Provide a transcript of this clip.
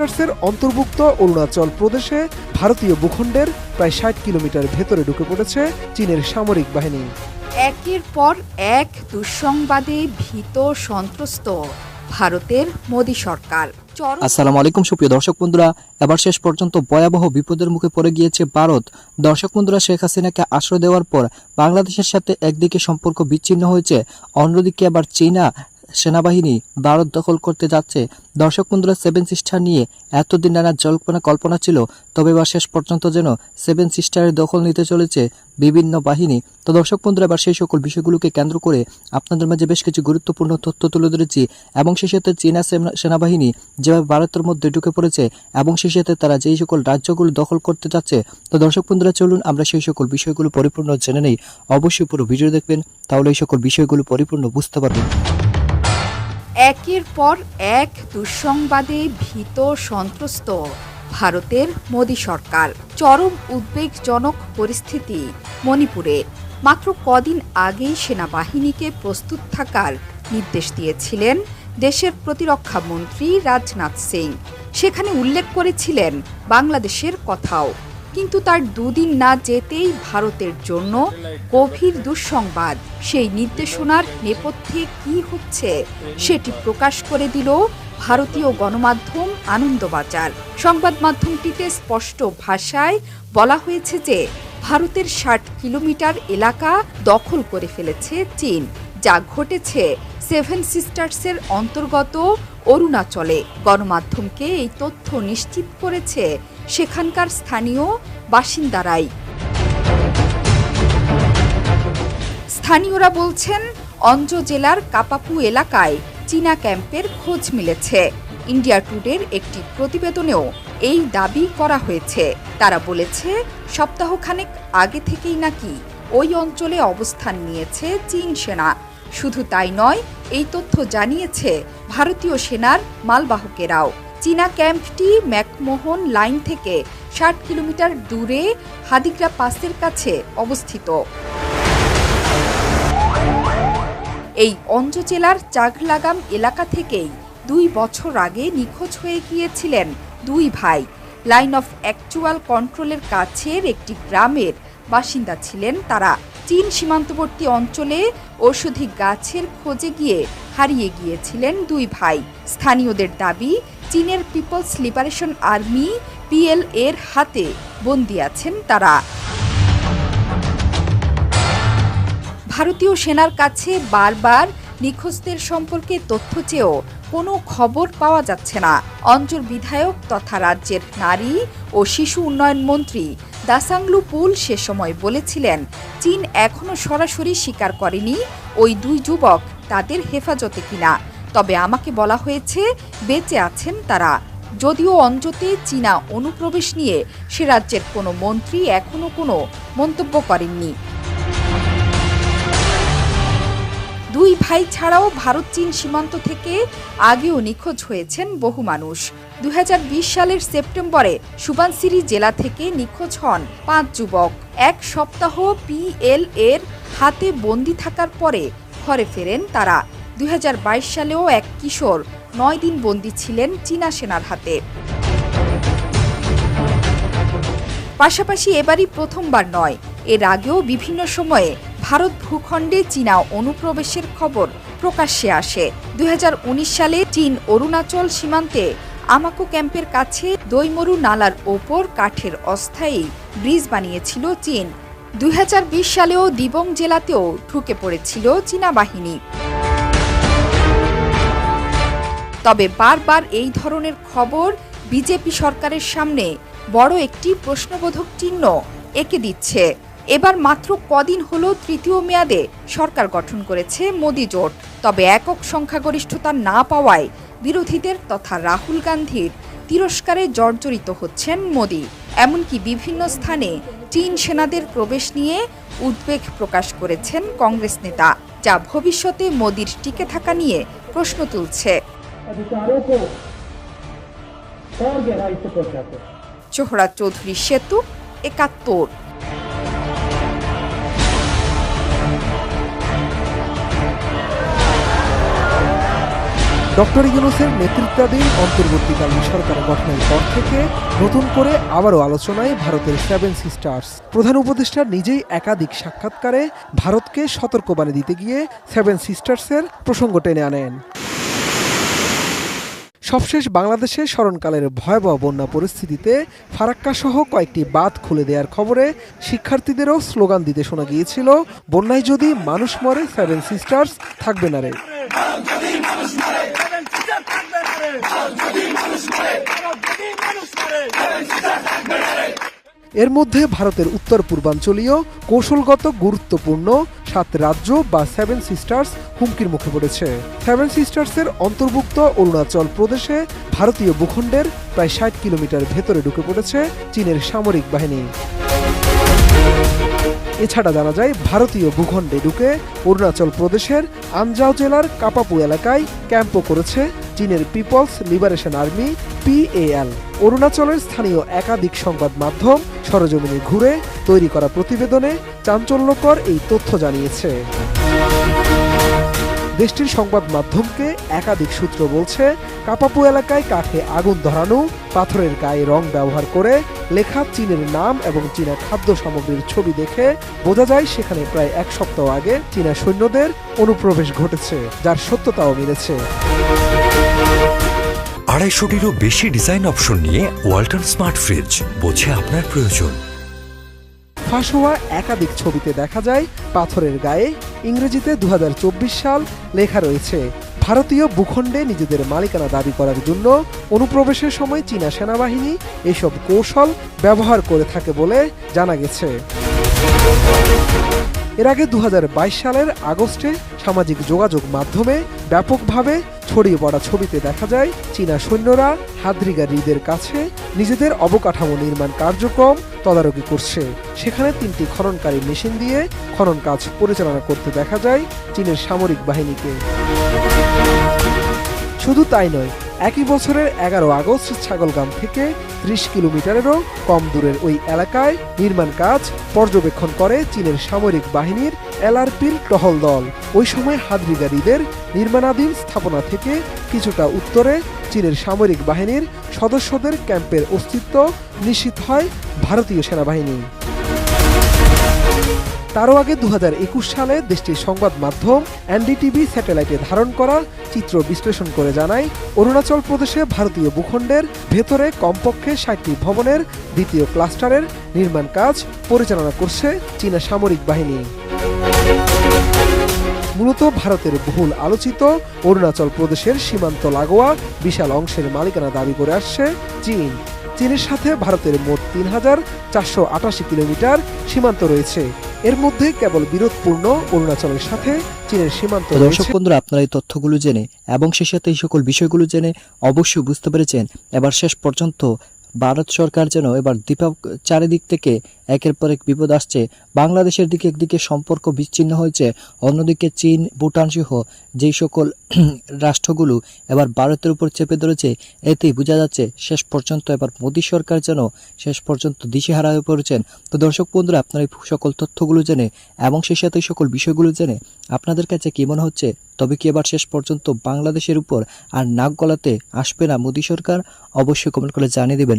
সিস্টার্সের অন্তর্ভুক্ত অরুণাচল প্রদেশে ভারতীয় ভূখণ্ডের প্রায় ষাট কিলোমিটার ভেতরে ঢুকে পড়েছে চীনের সামরিক বাহিনী। একের পর এক দুঃসংবাদে ভীত সন্ত্রস্ত ভারতের মোদী সরকার। আসসালামু আলাইকুম সুপ্রিয় দর্শক বন্ধুরা। এবার শেষ পর্যন্ত ভয়াবহ বিপদের মুখে পড়ে গিয়েছে ভারত। দর্শক বন্ধুরা শেখ হাসিনাকে আশ্রয় দেওয়ার পর বাংলাদেশের সাথে একদিকে সম্পর্ক বিচ্ছিন্ন হয়েছে অন্যদিকে আবার চীনা সেনাবাহিনী ভারত দখল করতে যাচ্ছে। দর্শক বন্ধুরা সেভেন সিস্টার নিয়ে এতদিন নানা জল্পনা কল্পনা ছিল, তবে এবার শেষ পর্যন্ত যেন সেভেন সিস্টারের দখল নিতে চলেছে বিভিন্ন বাহিনী। তো দর্শক বন্ধুরা, এবার সেই সকল বিষয়গুলোকে কেন্দ্র করে আপনাদের মাঝে বেশ কিছু গুরুত্বপূর্ণ তথ্য তুলে ধরেছি। এবং সেই সাথে চীনা সেনা- সেনাবাহিনী যেভাবে ভারতের মধ্যে ঢুকে পড়েছে, এবং সেই সাথে তারা যেই সকল রাজ্যগুলো দখল করতে যাচ্ছে, তো দর্শক বন্ধুরা, চলুন আমরা সেই সকল বিষয়গুলো পরিপূর্ণ জেনে নেই। অবশ্যই পুরো ভিডিও দেখবেন, তাহলে এই সকল বিষয়গুলো পরিপূর্ণ বুঝতে পারবেন। একের পর এক দুঃসংবাদে ভীত সন্ত্রস্ত ভারতের মোদী সরকার। চরম উদ্বেগজনক পরিস্থিতি মণিপুরে। মাত্র কদিন আগেই সেনাবাহিনীকে প্রস্তুত থাকার নির্দেশ দিয়েছিলেন দেশের প্রতিরক্ষা মন্ত্রী রাজনাথ সিং। সেখানে উল্লেখ করেছিলেন বাংলাদেশের কথাও। কিন্তু তার দুদিন না যেতেই ভারতের জন্য গভীর দুঃসংবাদ। সেই নির্দেশনার নেপথ্যে কি হচ্ছে সেটি প্রকাশ করে দিল ভারতীয় গণমাধ্যম আনন্দবাজার। সংবাদ মাধ্যমটিতে স্পষ্ট ভাষায় বলা হয়েছে যে, ভারতের ষাট কিলোমিটার এলাকা দখল করে ফেলেছে চীন, যা ঘটেছে সেভেন সিস্টার্সের অন্তর্গত অরুণাচলে। গণমাধ্যমকে এই তথ্য নিশ্চিত করেছে সেখানকার স্থানীয় বাসিন্দারাই। স্থানীয়রা বলছেন অঞ্জ জেলার কাপাপু এলাকায় চীনা ক্যাম্পের খোঁজ মিলেছে। ইন্ডিয়া টুডের একটি প্রতিবেদনেও এই দাবি করা হয়েছে। তারা বলেছে, সপ্তাহখানেক আগে থেকেই নাকি ওই অঞ্চলে অবস্থান নিয়েছে চীন সেনা। শুধু তাই নয়, এই তথ্য জানিয়েছে ভারতীয় সেনার মালবাহকেরাও। চীনা ক্যাম্পটি ম্যাকমোহন লাইন থেকে ষাট কিলোমিটার দূরে হাদিগ্রা পাসের কাছে অবস্থিত। এই অঞ্জ জেলার চাগলাগাম এলাকা থেকেই দুই বছর আগে নিখোঁজ হয়ে গিয়েছিলেন দুই ভাই। লাইন অফ অ্যাকচুয়াল কন্ট্রোলের কাছের একটি গ্রামের বাসিন্দা ছিলেন তারা। চীন সীমান্তবর্তী অঞ্চলে ঔষধি গাছের খোঁজে গিয়ে হারিয়ে গিয়েছিলেন দুই ভাই। স্থানীয়দের দাবি চীনের পিপলস লিবারেশন আর্মি, পিএল এর হাতে বন্দি আছেন তারা। ভারতীয় সেনার কাছে বারবার নিখোঁজদের সম্পর্কে তথ্য চেয়েও কোনো খবর পাওয়া যাচ্ছে না। অঞ্চল বিধায়ক তথা রাজ্যের নারী ও শিশু উন্নয়ন মন্ত্রী দাসাংলু পুল সে সময় বলেছিলেন, চীন এখনও সরাসরি স্বীকার করেনি ওই দুই যুবক তাদের হেফাজতে কিনা। তবে আমাকে বলা হয়েছে, বেঁচে আছেন তারা। যদিও অঞ্জতে চীনা অনুপ্রবেশ নিয়ে সে রাজ্যের কোনো মন্ত্রী এখনও কোনো মন্তব্য করেননি। দুই ভাই ছাড়াও ভারত, চীন সীমান্ত থেকে আগেও নিখোঁজ হয়েছেন বহু মানুষ। দু হাজার বিশ সালের সেপ্টেম্বরে সুবানসিরি জেলা থেকে নিখোঁজ হন পাঁচ যুবক। এক সপ্তাহ পিএল এর হাতে বন্দি থাকার পরে ঘরে ফেরেন তারা। দুই হাজার বাইশ সালেও এক কিশোর নয় দিন বন্দী ছিলেন চীনা সেনার হাতে। পাশাপাশি এবারই প্রথমবার নয়, এর আগেও বিভিন্ন সময়ে ভারত ভূখণ্ডে চীনা অনুপ্রবেশের খবর প্রকাশ্যে আসে। দুই হাজার উনিশ সালে চীন অরুণাচল সীমান্তে আমাকো ক্যাম্পের কাছে দৈমরু নালার ওপর কাঠের অস্থায়ী ব্রিজ বানিয়েছিল চীন। দুই হাজার বিশ সালেও দিবং জেলাতেও ঢুকে পড়েছিল চীনা বাহিনী। তবে বারবার এই ধরনের খবর বিজেপি সরকারের সামনে বড় একটি প্রশ্নবোধক চিহ্ন এঁকে দিচ্ছে। এবার মাত্র কদিন হলো তৃতীয় মেয়াদে সরকার গঠন করেছে মোদি জোট। তবে একক সংখ্যাগরিষ্ঠতা না পাওয়ায় বিরোধীদের তথা রাহুল গান্ধীর তিরস্কারে জর্জরিত হচ্ছেন মোদি। এমনকি বিভিন্ন স্থানে চীন সেনাদের প্রবেশ নিয়ে উদ্বেগ প্রকাশ করেছেন কংগ্রেস নেতা, যা ভবিষ্যতে মোদির টিকে থাকা নিয়ে প্রশ্ন তুলছে। अधिकारों को और गहराई से पहुंचाते हैं চোহরা চৌধুরী সেতু একাত্তর ডক্টর ইউনুসের নেতৃত্বাধীন অন্তর্বর্তীকালীন সরকার গঠনের পর থেকে নতুন করে আবারও আলোচনায় ভারতের সেভেন সিস্টার্স প্রধান উপদেষ্টা নিজেই একাধিক সাক্ষাৎকারে ভারতকে সতর্কবাণী দিতে গিয়ে সেভেন সিস্টার্সের প্রসঙ্গ টেনে আনেন সবশেষ বাংলাদেশে স্মরণকালের ভয়াবহ বন্যা পরিস্থিতিতে ফারাক্কা সহ কয়েকটি বাঁধ খুলে দেওয়ার খবরে শিক্ষার্থীদেরও স্লোগান দিতে শোনা গিয়েছিল, বন্যায় যদি মানুষ মরে, সেভেন সিস্টার্স থাকবে না রে। এর মধ্যে ভারতের উত্তর পূর্বাঞ্চলীয় কৌশলগত গুরুত্বপূর্ণ সাত রাজ্য বা সেভেন সিস্টার্স হুমকির মুখে পড়েছে। সেভেন সিস্টার্সের অন্তর্ভুক্ত অরুণাচল প্রদেশে ভারতীয় ভূখণ্ডের প্রায় ষাট কিলোমিটার ভেতরে ঢুকে পড়েছে চীনের সামরিক বাহিনী। এছাড়া জানা যায়, ভারতীয় ভূখণ্ডে ঢুকে অরুণাচল প্রদেশের আনজাও জেলার কাপাপু এলাকায় ক্যাম্পও করেছে চীনের পিপলস লিবারেশন আর্মি, পিএএল। অরুণাচলের স্থানীয় একাধিক সংবাদ মাধ্যম সরজমিনে ঘুরে তৈরি করা প্রতিবেদনে চাঞ্চল্যকর এই তথ্য জানিয়েছে। দেশটির সংবাদ মাধ্যমকে একাধিক সূত্র বলছে, কাপাপু এলাকায় কাঠে আগুন ধরানো, পাথরের গায়ে রং ব্যবহার করে লেখা চীনের নাম এবং চীনা খাদ্য সামগ্রীর ছবি দেখে বোঝা যায় সেখানে প্রায় এক সপ্তাহ আগে চীনা সৈন্যদের অনুপ্রবেশ ঘটেছে, যার সত্যতাও মিলেছে। আড়াইশোটিরও বেশি ডিজাইন অপশন নিয়ে ওয়াল্টন স্মার্ট ফ্রিজ বোঝে আপনার প্রয়োজন। ফাঁস হওয়া একাধিক ছবিতে দেখা যায়, পাথরের গায়ে, ইংরেজিতে দু হাজার চব্বিশ সাল লেখা রয়েছে, ভারতীয় ভূখণ্ডে নিজেদের মালিকানা দাবি করার জন্য অনুপ্রবেশের সময় চীনা সেনাবাহিনী এসব কৌশল ব্যবহার করে থাকে বলে জানা গেছে। এর আগে দু হাজার বাইশ সালের আগস্টে সামাজিক যোগাযোগ মাধ্যমে ব্যাপকভাবে ছড়িয়ে পড়া ছবিতে দেখা যায় চীনা সৈন্যরা হাদ্রিগা হ্রদের কাছে নিজেদের অবকাঠামো নির্মাণ কার্যক্রম তদারকি করছে। সেখানে তিনটি খননকারী মেশিন দিয়ে খনন কাজ পরিচালনা করতে দেখা যায় চীনের সামরিক বাহিনীকে। শুধু তাই নয় একই বছরের এগারো আগস্ট ছাগলগাম থেকে ত্রিশ কিলোমিটারেরও কম দূরের ওই এলাকায় নির্মাণ কাজ পর্যবেক্ষণ করে চীনের সামরিক বাহিনীর এলআরপির টহল দল। ওই সময় হাদরিগারিদের নির্মাণাধীন স্থাপনা থেকে কিছুটা উত্তরে চীনের সামরিক বাহিনীর সদস্যদের ক্যাম্পের অস্তিত্ব নিশ্চিত হয় ভারতীয় সেনাবাহিনী। তারও আগে দু হাজার একুশ সালে দেশটির সংবাদ মাধ্যম এনডিটিভি স্যাটেলাইটে ধারণ করা চিত্র বিশ্লেষণ করে জানায়, অরুণাচল প্রদেশে ভারতীয় ভূখণ্ডের ভেতরে কমপক্ষে ষাটটি ভবনের দ্বিতীয় ক্লাস্টারের নির্মাণ কাজ পরিচালনা করছে চীনা সামরিক বাহিনী। মূলত ভারতের বহুল আলোচিত অরুণাচল প্রদেশের সীমান্ত লাগোয়া বিশাল অংশের মালিকানা দাবি করে আসছে চীন। চীনের সাথে ভারতের মোট তিন হাজার চারশো আটাশি কিলোমিটার সীমান্ত রয়েছে। এর মধ্যে কেবল বিরোধপূর্ণ অরুণাচলের সাথে চীনের সীমান্ত দর্শক বন্ধুরা আপনারা এই তথ্যগুলো জেনে এবং সেই সাথে এই সকল বিষয়গুলো জেনে অবশ্যই বুঝতে পেরেছেন। এবার শেষ পর্যন্ত ভারত সরকার যেন এবার দ্বীপ চারিদিক থেকে একের পর এক বিপদ আসছে। বাংলাদেশের দিকে একদিকে সম্পর্ক বিচ্ছিন্ন হয়েছে, অন্যদিকে চীন, ভুটান সহ যেই সকল রাষ্ট্রগুলো এবার ভারতের উপর চেপে ধরেছে, এতেই বোঝা যাচ্ছে শেষ পর্যন্ত এবার মোদী সরকার যেন শেষ পর্যন্ত দিশেহারা হয়ে পড়েছেন। তো দর্শক বন্ধুরা, আপনার এই সকল তথ্যগুলো জেনে এবং সেই সাথে সকল বিষয়গুলো জেনে আপনাদের কাছে কি মনে হচ্ছে? তবে কি এবার শেষ পর্যন্ত বাংলাদেশের উপর আর নাক গলাতে আসবে না মোদী সরকার? অবশ্যই কমেন্ট করে জানিয়ে দেবেন।